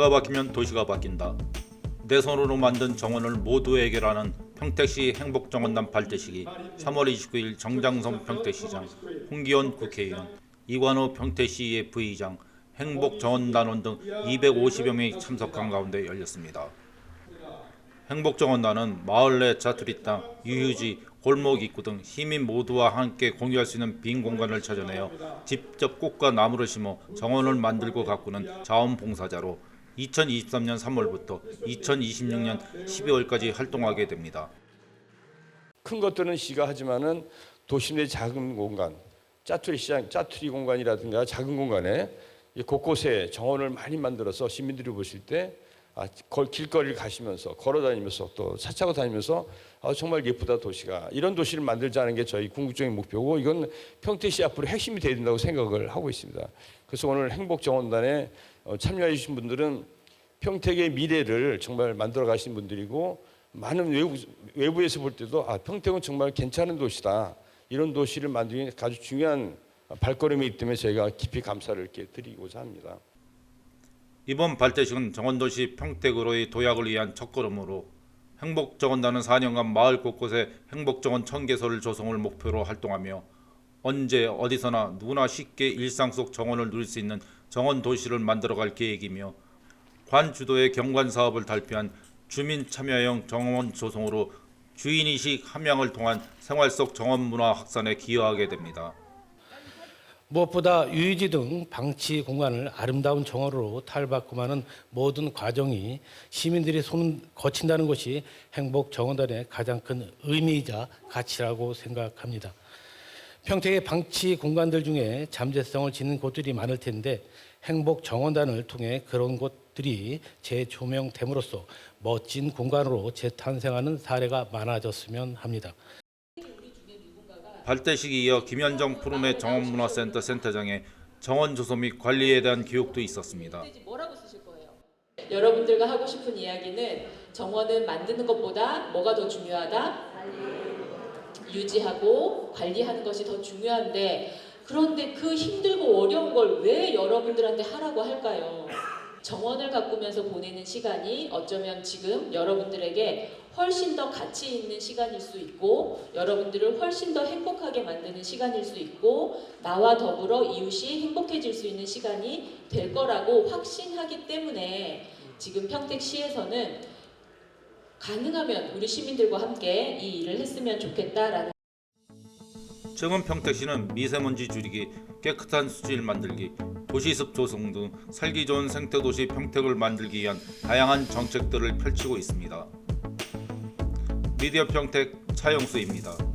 하면 도시가 바뀐다. 내 손으로 만든 정원을 모두 해결하는 평택시 행복정원단 발대식이 3월 29일 정장선 평택시장, 홍기원 국회의원, 이관호 평택시의 부의장, 행복정원단원 등 250여 명이 참석한 가운데 열렸습니다. 행복정원단은 마을 내 자투리 땅, 유휴지, 골목 입구 등 시민 모두와 함께 공유할 수 있는 빈 공간을 찾아내어 직접 꽃과 나무를 심어 정원을 만들고 가꾸는 자원봉사자로 2023년 3월부터 2026년 12월까지 활동하게 됩니다. 큰 것들은 시가 하지만은 도심 내 작은 공간, 짜투리 시장, 짜투리 공간이라든가 작은 공간에 이 곳곳에 정원을 많이 만들어서 시민들이 보실 때 길거리를 가시면서 걸어 다니면서 또 차 타고 다니면서 아, 정말 예쁘다 도시가 이런 도시를 만들자는 게 저희 궁극적인 목표고 이건 평택시 앞으로 핵심이 돼야 된다고 생각을 하고 있습니다. 그래서 오늘 행복정원단에 어, 참여해 주신 분들은 평택의 미래를 정말 만들어 가신 분들이고 많은 외부, 외부에서 볼 때도 아, 평택은 정말 괜찮은 도시다. 이런 도시를 위해 아주 중요한 발걸음이기 때문에 저희가 깊이 감사를 이렇게 드리고자 합니다. 이번 발대식은 정원도시 평택으로의 도약을 위한 첫걸음으로 행복정원단은 4년간 마을 곳곳에 행복정원 천개소를 조성을 목표로 활동하며 언제 어디서나 누구나 쉽게 일상 속 정원을 누릴 수 있는 정원 도시를 만들어갈 계획이며 관 주도의 경관 사업을 발표한 주민 참여형 정원 조성으로 주인의식 함양을 통한 생활 속 정원 문화 확산에 기여하게 됩니다. 무엇보다 유유지 등 방치 공간을 아름다운 정원으로 탈바꿈하는 모든 과정이 시민들의 손을 거친다는 것이 행복 정원단의 가장 큰 의미이자 가치라고 생각합니다. 평택의 방치 공간들 중에 잠재성을 지닌 곳들이 많을 텐데 행복 정원단을 통해 그런 곳들이 재조명됨으로써 멋진 공간으로 재탄생하는 사례가 많아졌으면 합니다. 발대식에 이어 김현정 푸른의 정원문화센터 센터장에 정원 조성 및 관리에 대한 교육도 있었습니다. 여러분들과 하고 싶은 이야기는 정원은 만드는 것보다 뭐가 더 중요하다? 유지하고 관리하는 것이 더 중요한데 그런데 그 힘들고 어려운 걸 왜 여러분들한테 하라고 할까요? 정원을 가꾸면서 보내는 시간이 어쩌면 지금 여러분들에게 훨씬 더 가치 있는 시간일 수 있고 여러분들을 훨씬 더 행복하게 만드는 시간일 수 있고 나와 더불어 이웃이 행복해질 수 있는 시간이 될 거라고 확신하기 때문에 지금 평택시에서는 가능하면 우리 시민들과 함께 이 일을 했으면 좋겠다라는 최근 평택시는 미세먼지 줄이기, 깨끗한 수질 만들기, 도시습 조성 등 살기 좋은 생태도시 평택을 만들기 위한 다양한 정책들을 펼치고 있습니다. 미디어 평택 차영수입니다.